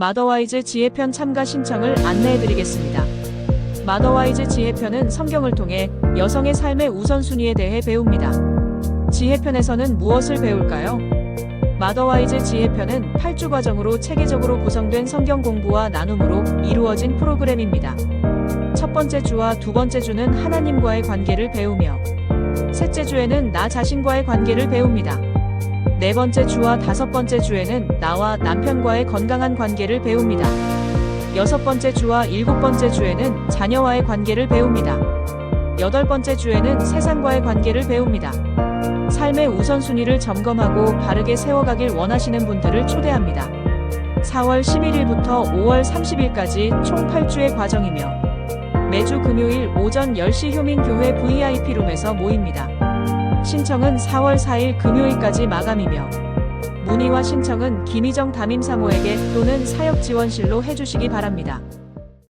마더와이즈 지혜편 참가 신청을 안내해드리겠습니다. 마더와이즈 지혜편은 성경을 통해 여성의 삶의 우선순위에 대해 배웁니다. 지혜편에서는 무엇을 배울까요? 마더와이즈 지혜편은 8주 과정으로 체계적으로 구성된 성경 공부와 나눔으로 이루어진 프로그램입니다. 첫 번째 주와 두 번째 주는 하나님과의 관계를 배우며 셋째 주에는 나 자신과의 관계를 배웁니다. 네 번째 주와 다섯 번째 주에는 나와 남편과의 건강한 관계를 배웁니다. 여섯 번째 주와 일곱 번째 주에는 자녀와의 관계를 배웁니다. 여덟 번째 주에는 세상과의 관계를 배웁니다. 삶의 우선순위를 점검하고 바르게 세워가길 원하시는 분들을 초대합니다. 4월 11일부터 5월 30일까지 총 8주의 과정이며 매주 금요일 오전 10시 효민교회 VIP룸에서 모입니다. 신청은 4월 4일 금요일까지 마감이며 문의와 신청은 김희정 담임사모에게 또는 사역지원실로 해주시기 바랍니다.